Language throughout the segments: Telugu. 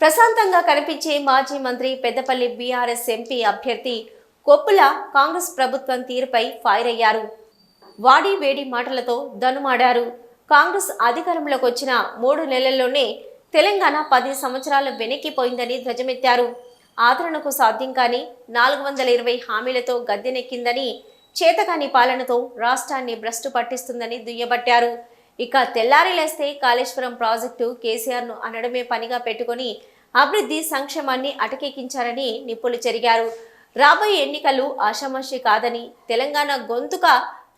ప్రశాంతంగా కనిపించే మాజీ మంత్రి పెద్దపల్లి బీఆర్ఎస్ ఎంపీ అభ్యర్థి కొప్పుల కాంగ్రెస్ ప్రభుత్వం తీరుపై ఫైర్ అయ్యారు. వాడి వేడి మాటలతో దనుమాడారు కాంగ్రెస్ అధికారంలోకి వచ్చిన మూడు నెలల్లోనే తెలంగాణ పది సంవత్సరాలు వెనక్కిపోయిందని ధ్వజమెత్తారు. ఆదరణకు సాధ్యం కాని నాలుగు వందల ఇరవై హామీలతో గద్దెనెక్కిందని చేతకాని పాలనతో రాష్ట్రాన్ని భ్రష్టు పట్టిస్తుందని దుయ్యబట్టారు. ఇక తెల్లారి లేస్తే కాళేశ్వరం ప్రాజెక్టు కేసీఆర్ను అనడమే పనిగా పెట్టుకొని అభివృద్ధి సంక్షేమాన్ని అటకెక్కించారని నిప్పులు చెరిగారు. రాబోయే ఎన్నికలు ఆషామాషి కాదని తెలంగాణ గొంతుక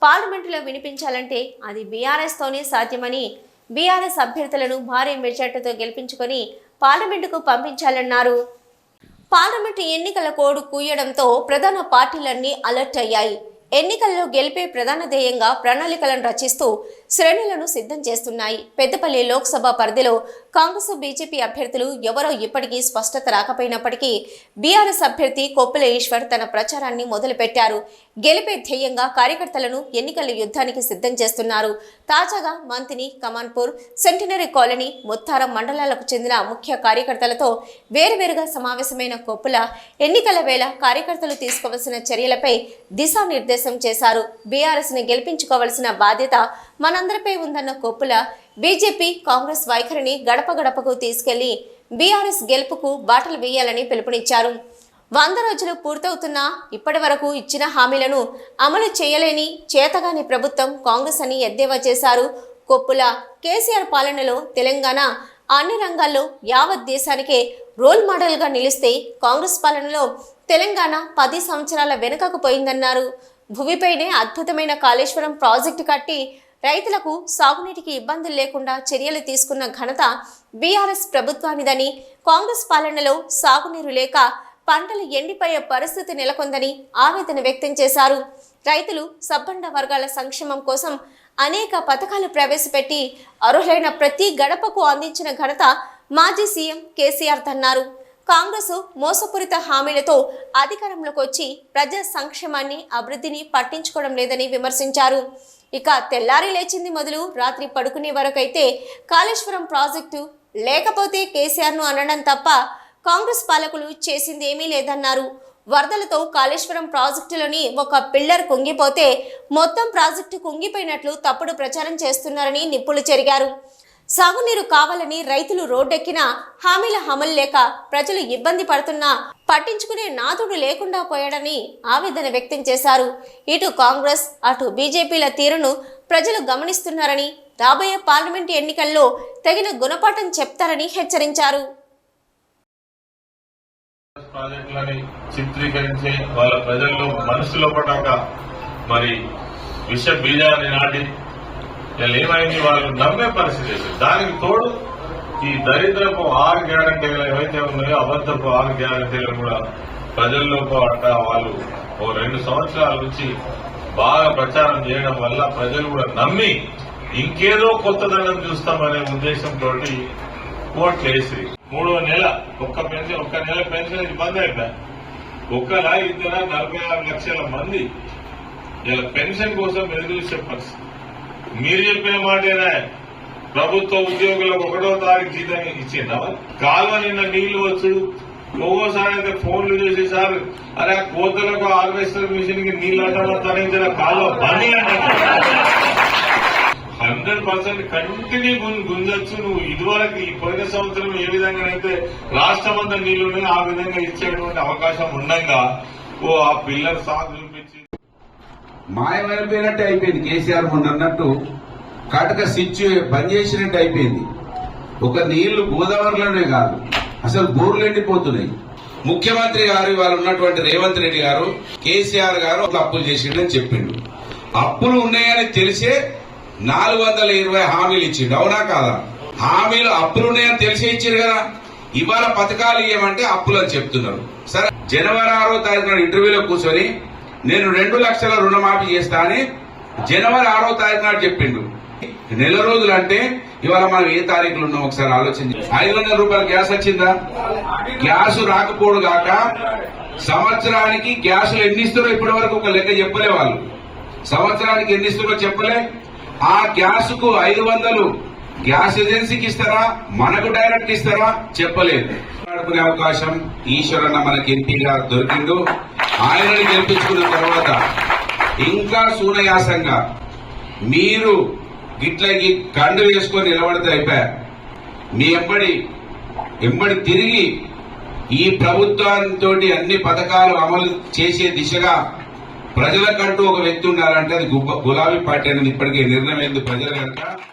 పార్లమెంటులో వినిపించాలంటే అది బీఆర్ఎస్తోనే సాధ్యమని బీఆర్ఎస్ అభ్యర్థులను భారీ మెజార్టీతో గెలిపించుకొని పార్లమెంటుకు పంపించాలన్నారు. పార్లమెంటు ఎన్నికల కోడ్ కూయడంతో ప్రధాన పార్టీలన్నీ అలర్ట్ అయ్యాయి. ఎన్నికల్లో గెలిపే ప్రధాన ధ్యేయంగా ప్రణాళికలను రచిస్తూ శ్రేణులను సిద్ధం చేస్తున్నాయి. పెద్దపల్లి లోక్సభ పరిధిలో కాంగ్రెస్ బీజేపీ అభ్యర్థులు ఎవరో ఇప్పటికీ స్పష్టత రాకపోయినప్పటికీ బీఆర్ఎస్ అభ్యర్థి కొప్పుల ఈశ్వర్ తన ప్రచారాన్ని మొదలుపెట్టారు. గెలిపే ధ్యేయంగా కార్యకర్తలను ఎన్నికల యుద్ధానికి సిద్ధం చేస్తున్నారు. తాజాగా మంతిని కమాన్పూర్ సెంటినరీ కాలనీ ముత్తారం మండలాలకు చెందిన ముఖ్య కార్యకర్తలతో వేరువేరుగా సమావేశమైన కొప్పుల ఎన్నికల వేళ కార్యకర్తలు తీసుకోవాల్సిన చర్యలపై దిశానిర్దేశం చేశారు. బీఆర్ఎస్ని గెలిపించుకోవాల్సిన బాధ్యత మనందరిపై ఉందన్న కొప్పుల బీజేపీ కాంగ్రెస్ వైఖరిని గడప గడపకు తీసుకెళ్ళి బీఆర్ఎస్ గెలుపుకు బాటలు వేయాలని పిలుపునిచ్చారు. వంద రోజులు పూర్తవుతున్నా ఇప్పటి వరకు ఇచ్చిన హామీలను అమలు చేయలేని చేతగాని ప్రభుత్వం కాంగ్రెస్ అని ఎద్దేవా చేశారు. కొప్పుల కేసీఆర్ పాలనలో తెలంగాణ అన్ని రంగాల్లో యావత్ దేశానికే రోల్ మోడల్గా నిలిస్తే కాంగ్రెస్ పాలనలో తెలంగాణ పది సంవత్సరాల వెనుకకు పోయిందన్నారు. భూమిపైనే అద్భుతమైన కాళేశ్వరం ప్రాజెక్టు కట్టి రైతులకు సాగునీటికి ఇబ్బందులు లేకుండా చర్యలు తీసుకున్న ఘనత బీఆర్ఎస్ ప్రభుత్వానిదని కాంగ్రెస్ పాలనలో సాగునీరు లేక పంటలు ఎండిపోయే పరిస్థితి నెలకొందని ఆవేదన వ్యక్తం చేశారు. రైతులు సబ్బండ వర్గాల సంక్షేమం కోసం అనేక పథకాలు ప్రవేశపెట్టి అర్హులైన ప్రతి గడపకు అందించిన ఘనత మాజీ సీఎం కేసీఆర్ అన్నారు కాంగ్రెస్ మోసపూరిత హామీలతో అధికారంలోకి వచ్చి ప్రజా సంక్షేమాన్ని అభివృద్ధిని పట్టించుకోవడం లేదని విమర్శించారు. ఇక తెల్లారి లేచింది మొదలు రాత్రి పడుకునే వరకైతే కాళేశ్వరం ప్రాజెక్టు లేకపోతే కేసీఆర్ను అనడం తప్ప కాంగ్రెస్ పాలకులు చేసింది ఏమీ లేదన్నారు. వరదలతో కాళేశ్వరం ప్రాజెక్టులోని ఒక పిల్లర్ కుంగిపోతే మొత్తం ప్రాజెక్టు కుంగిపోయినట్లు తప్పుడు ప్రచారం చేస్తున్నారని నిప్పులు చెరిగారు. సాగునీరు కావాలని రైతులు రోడ్డెక్కినా హామీల అమలు లేక ప్రజలు ఇబ్బంది పడుతున్నా పట్టించుకునే నాథుడు లేకుండా పోయాడని ఆవేదన వ్యక్తం చేశారు. ఇటు కాంగ్రెస్ అటు బీజేపీల తీరును ప్రజలు గమనిస్తున్నారని రాబోయే పార్లమెంటు ఎన్నికల్లో తగిన గుణపాఠం చెప్తారని హెచ్చరించారు. ప్రాజెక్టులని వాళ్ళ ప్రజల్లో మనసులో మరి విష బీజాన్ని నాటి ఇలా ఏమైంది వాళ్ళు నమ్మే పరిస్థితి దానికి తోడు ఈ దరిద్రపు ఆరు గ్యారంటీలు ఏవైతే ఉన్నాయో అబద్ధపు ఆరు గ్యారంటీలు కూడా ప్రజల్లో అంట వాళ్ళు ఓ రెండు సంవత్సరాల నుంచి బాగా ప్రచారం చేయడం వల్ల ప్రజలు కూడా నమ్మి ఇంకేదో కొత్తదనం చూస్తామనే ఉద్దేశంతో కోట్లు వేసి మూడో నెల ఒక్క పెన్షన్ ఒక్క నెల పెన్షన్ ఇబ్బంది అయిపోయింది? ఒక్కలా ఇద్దర నలభై ఆరు లక్షల మంది ఇలా పెన్షన్ కోసం ఎదురు చూసే పరిస్థితి. మీరు చెప్పిన మాటేనా? ప్రభుత్వ ఉద్యోగులకు ఒకటో తారీఖు జీతం ఇచ్చిందా? కాలువ నిన్న నీళ్ళు వచ్చుడు. ఒక్కోసారి అయితే ఫోన్లు చేసి సార్ అరే కోతలకు హార్వెస్టర్ మిషన్కి నీళ్ళు అడ్డమని కాలువ బండి హండ్రెడ్ పర్సెంట్ కంటిన్యూ గుంజొచ్చు నువ్వు. ఇదివరకు ఈ పోయిన సంవత్సరం ఏ విధంగా అయితే రాష్ట్రం అంతా నీళ్ళు ఉన్నాయో ఆ విధంగా ఇచ్చేటువంటి అవకాశం ఉండగా ఓ ఆ పిల్లర్ సాగు మాయమైపోయినట్టు అయిపోయింది కేసీఆర్ మొన్న అన్నట్టు. కటక స్విచ్ బంద్ చేసినట్టు అయిపోయింది. ఒక నీళ్ళు గోదావరిలోనే కాదు అసలు బోర్లు ఎండిపోతున్నాయి. ముఖ్యమంత్రి గారు ఇవాళ ఉన్నటువంటి రేవంత్ రెడ్డి గారు కేసీఆర్ గారు అప్పులు చేసిండని చెప్పిండు. అప్పులు ఉన్నాయని తెలిసే నాలుగు వందల ఇరవై హామీలు ఇచ్చిండు. అవునా కాదా? హామీలు అప్పులు ఉన్నాయని తెలిసే ఇచ్చారు కదా. ఇవాళ పథకాలు ఇవ్వమంటే అప్పులు అని చెప్తున్నారు. సరే జనవరి ఆరో తారీఖున ఇంటర్వ్యూలో కూర్చొని నేను రెండు లక్షల రుణమాఫీ చేస్తా అని జనవరి ఆరో తారీఖు నాడు చెప్పిండు. నెల రోజులు అంటే ఇవాళ మనం ఏ తారీఖులు ఉన్నాం ఒకసారి ఆలోచించి. ఐదు వందల రూపాయల గ్యాస్ వచ్చిందా? గ్యాస్ రాకపోడు కాక సంవత్సరానికి గ్యాసులు ఎన్ని ఇస్తారో ఇప్పటి వరకు ఒక లెక్క చెప్పలే వాళ్ళు. సంవత్సరానికి ఎన్ని ఇస్తారో చెప్పలే. ఆ గ్యాస్కు ఐదు వందలు గ్యాస్ ఏజెన్సీకి ఇస్తారా? మనకు డైరెక్ట్ ఇస్తారా? చెప్పలేదు. మాట్లాడుకునే అవకాశం ఈశ్వరన్న మనకి ఎంపీగా దొరికిండు. ఆయనని గెలిపించుకున్న తర్వాత ఇంకా సూనయాసంగా మీరు గిట్లకి కండు వేసుకొని నిలబడితే అయిపోయా? మీ ఎంబడి ఎంబడి తిరిగి ఈ ప్రభుత్వంతో అన్ని పథకాలు అమలు చేసే దిశగా ప్రజలకంటూ ఒక వ్యక్తి ఉండాలంటే అది గులాబీ పార్టీ అనేది ఇప్పటికే నిర్ణయం ఏంది కనుక